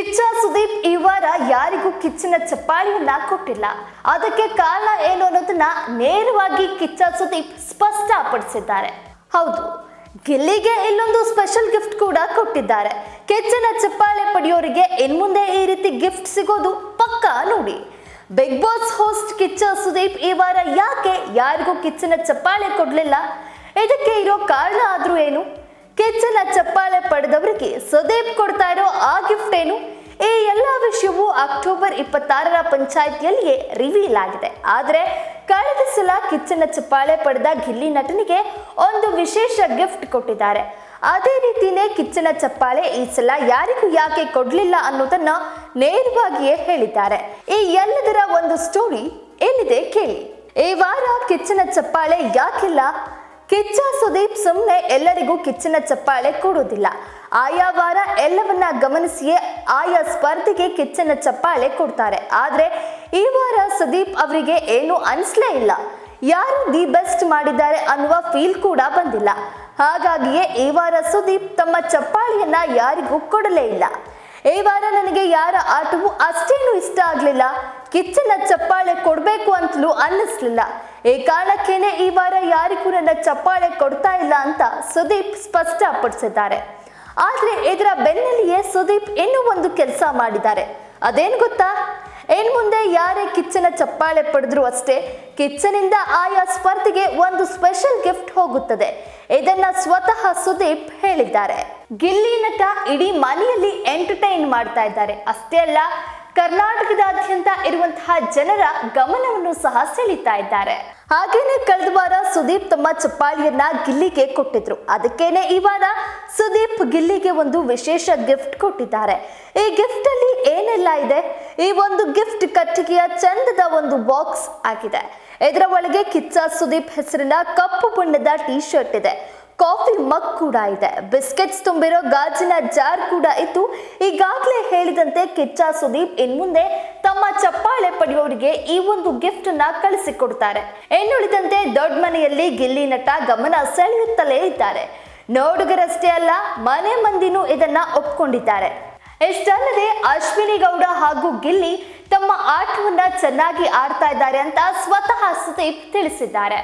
ಕಿಚ್ಚ ಸುದೀಪ್ ಈ ವಾರ ಯಾರಿಗೂ ಕಿಚ್ಚಿನ ಚಪ್ಪಾಳಿಯನ್ನ ಕೊಟ್ಟಿಲ್ಲ. ಅದಕ್ಕೆ ಕಾರಣ ಏನು ಅನ್ನೋದನ್ನ ನೇರವಾಗಿ ಕಿಚ್ಚ ಸುದೀಪ್ ಸ್ಪಷ್ಟಪಡಿಸಿದ್ದಾರೆ. ಹೌದು, ಗಿಲ್ಲಿಗೆ ಇಲ್ಲೊಂದು ಸ್ಪೆಷಲ್ ಗಿಫ್ಟ್ ಕೂಡ ಕೊಟ್ಟಿದ್ದಾರೆ. ಕಿಚ್ಚನ ಚಪ್ಪಾಳೆ ಪಡೆಯೋರಿಗೆ ಇನ್ಮುಂದೆ ಈ ರೀತಿ ಗಿಫ್ಟ್ ಸಿಗೋದು ಪಕ್ಕಾ ನೋಡಿ. Bigg Boss host Kiccha Sudeep ಈ ವಾರ ಯಾಕೆ ಯಾರಿಗೂ ಕಿಚ್ಚಿನ ಚಪ್ಪಾಳೆ ಕೊಡ್ಲಿಲ್ಲ? ಇದಕ್ಕೆ ಇರೋ ಕಾರಣ ಆದ್ರೂ ಏನು? ಕಿಚ್ಚನ ಚಪ್ಪಾಳೆ ಪಡೆದವರಿಗೆ ಸುದೀಪ್ ಕೊಡ್ತಾ ಇರೋ ಆ ಗಿಫ್ಟ್ ಏನು ಈ ಎಲ್ಲ ವಿಷಯವು ಅಕ್ಟೋಬರ್ ಇಪ್ಪತ್ತಾರರ ಪಂಚಾಯಿತಿಯಲ್ಲಿಯೇ ರಿವೀಲ್ ಆಗಿದೆ. ಆದರೆ ಕಳೆದ ಸಲ ಕಿಚ್ಚನ ಚಪ್ಪಾಳೆ ಪಡೆದ ಗಿಲ್ಲಿ ನಟನಿಗೆ ಒಂದು ವಿಶೇಷ ಗಿಫ್ಟ್ ಕೊಟ್ಟಿದ್ದಾರೆ. ಅದೇ ರೀತಿನೇ ಕಿಚ್ಚನ ಚಪ್ಪಾಳೆ ಈ ಸಲ ಯಾರಿಗೂ ಯಾಕೆ ಕೊಡ್ಲಿಲ್ಲ ಅನ್ನೋದನ್ನ ನೇರವಾಗಿಯೇ ಹೇಳಿದ್ದಾರೆ. ಈ ಎಲ್ಲದರ ಒಂದು ಸ್ಟೋರಿ ಎಲ್ಲಿದೆ ಕೇಳಿ. ಈ ವಾರ ಕಿಚ್ಚನ ಚಪ್ಪಾಳೆ ಯಾಕಿಲ್ಲ? ಕಿಚ್ಚ ಸುದೀಪ್ ಸುಮ್ಮನೆ ಎಲ್ಲರಿಗೂ ಕಿಚ್ಚನ ಚಪ್ಪಾಳೆ ಕೊಡೋದಿಲ್ಲ. ಆಯಾ ವಾರ ಎಲ್ಲವನ್ನ ಗಮನಿಸಿಯೇ ಆಯಾ ಸ್ಪರ್ಧೆಗೆ ಕಿಚ್ಚನ ಚಪ್ಪಾಳೆ ಕೊಡ್ತಾರೆ. ಆದ್ರೆ ಈ ವಾರ ಸುದೀಪ್ ಅವರಿಗೆ ಏನು ಅನಿಸ್ಲೇ ಇಲ್ಲ. ಯಾರು ದಿ ಬೆಸ್ಟ್ ಮಾಡಿದ್ದಾರೆ ಅನ್ನುವ ಫೀಲ್ ಕೂಡ ಬಂದಿಲ್ಲ. ಹಾಗಾಗಿಯೇ ಈ ವಾರ ಸುದೀಪ್ ತಮ್ಮ ಚಪ್ಪಾಳೆಯನ್ನ ಯಾರಿಗೂ ಕೊಡಲೇ ಇಲ್ಲ. ಈ ವಾರ ನನಗೆ ಯಾರ ಆಟವು ಅಷ್ಟೇನು ಇಷ್ಟ ಆಗ್ಲಿಲ್ಲ. ಕಿಚ್ಚನ ಚಪ್ಪಾಳೆ ಕೊಡ್ಬೇಕು ಅಂತಲೂ ಅನ್ನಿಸ್ಲಿಲ್ಲ. ಈ ಕಾರಣಕ್ಕೇನೆ ಈ ವಾರ ಯಾರಿಗೂ ನನ್ನ ಚಪ್ಪಾಳೆ ಕೊಡ್ತಾ ಇಲ್ಲ ಅಂತ ಸುದೀಪ್ ಸ್ಪಷ್ಟಪಡಿಸಿದ್ದಾರೆ. ಆದ್ರೆ ಇದರ ಬೆನ್ನಲ್ಲಿಯೇ ಸುದೀಪ್ ಇನ್ನೂ ಒಂದು ಕೆಲಸ ಮಾಡಿದ್ದಾರೆ. ಅದೇನು ಗೊತ್ತಾ? ಏನ್ ಮುಂದೆ ಯಾರೇ ಕಿಚ್ಚನ ಚಪ್ಪಾಳೆ ಪಡೆದ್ರು ಅಷ್ಟೇ, ಕಿಚ್ಚನಿಂದ ಆಯಾ ಸ್ಪರ್ಧಿಗೆ ಒಂದು ಸ್ಪೆಷಲ್ ಗಿಫ್ಟ್ ಹೋಗುತ್ತದೆ. ಇದನ್ನ ಸ್ವತಃ ಸುದೀಪ್ ಹೇಳಿದ್ದಾರೆ. ಗಿಲ್ಲಿ ನಟ ಇಡೀ ಮನೆಯಲ್ಲಿ ಎಂಟರ್ಟೈನ್ ಮಾಡ್ತಾ ಇದ್ದಾರೆ. ಅಷ್ಟೇ ಅಲ್ಲ ಕರ್ನಾಟಕದಾದ್ಯಂತ ಇರುವಂತಹ ಜನರ ಗಮನವನ್ನು ಸಹ ಸೆಳೀತಾ ಇದ್ದಾರೆ. ಹಾಗೇನೆ ಕಳೆದ ವಾರ ಸುದೀಪ್ ತಮ್ಮ ಚಪ್ಪಾಳಿಯನ್ನ ಗಿಲ್ಲಿಗೆ ಕೊಟ್ಟಿದ್ರು. ಅದಕ್ಕೇನೆ ಈ ವಾರ ಸುದೀಪ್ ಗಿಲ್ಲಿಗೆ ಒಂದು ವಿಶೇಷ ಗಿಫ್ಟ್ ಕೊಟ್ಟಿದ್ದಾರೆ. ಈ ಗಿಫ್ಟ್ ಅಲ್ಲಿ ಏನೆಲ್ಲ ಇದೆ? ಈ ಒಂದು ಗಿಫ್ಟ್ ಕಟ್ಟಿಗೆಯ ಚಂದದ ಒಂದು ಬಾಕ್ಸ್ ಆಗಿದೆ. ಇದರ ಒಳಗೆ ಕಿಚ್ಚ ಸುದೀಪ್ ಹೆಸರಿನ ಕಪ್ಪು ಬಣ್ಣದ ಟಿ ಶರ್ಟ್ ಇದೆ. ಕಾಫಿ ಮಗ್ ಕೂಡ ಇದೆ. ಬಿಸ್ಕೆಟ್ಸ್ ತುಂಬಿರೋ ಗಾಜಿನ ಜಾರ್ ಕೂಡ ಇತ್ತು. ಈಗಾಗಲೇ ಹೇಳಿದಂತೆ ಕಿಚ್ಚ ಸುದೀಪ್ ಇನ್ಮುಂದೆ ತಮ್ಮ ಚಪ್ಪಾಳೆ ಪಡೆಯೋರಿಗೆ ಈ ಒಂದು ಗಿಫ್ಟ್ನ ಕಳಿಸಿಕೊಡ್ತಾರೆ. ಇನ್ನುಳಿದಂತೆ ದೊಡ್ಡ ಮನೆಯಲ್ಲಿ ಗಿಲ್ಲಿ ನಟ ಗಮನ ಸೆಳೆಯುತ್ತಲೇ ಇದ್ದಾರೆ. ನೋಡುಗರಷ್ಟೇ ಅಲ್ಲ, ಮನೆ ಮಂದಿನೂ ಇದನ್ನ ಒಪ್ಕೊಂಡಿದ್ದಾರೆ. ಇಷ್ಟಲ್ಲದೆ ಅಶ್ವಿನಿ ಗೌಡ ಹಾಗೂ ಗಿಲ್ಲಿ ತಮ್ಮ ಆಟವನ್ನ ಚೆನ್ನಾಗಿ ಆಡ್ತಾ ಇದ್ದಾರೆ ಅಂತ ಸ್ವತಃ ಸುದೀಪ್ ತಿಳಿಸಿದ್ದಾರೆ.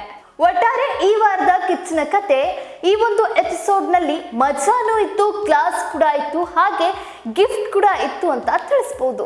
ಒಟ್ಟಾರೆ ಈ ವಾರದ ಕಿಚ್ಚಿನ ಕತೆ ಈ ಒಂದು ಎಪಿಸೋಡ್ನಲ್ಲಿ ಮಜಾನೂ ಇತ್ತು ಕ್ಲಾಸ್ ಕೂಡ ಇತ್ತು ಹಾಗೆ ಗಿಫ್ಟ್ ಕೂಡ ಇತ್ತು ಅಂತ ತಿಳಿಸ್ಬೋದು.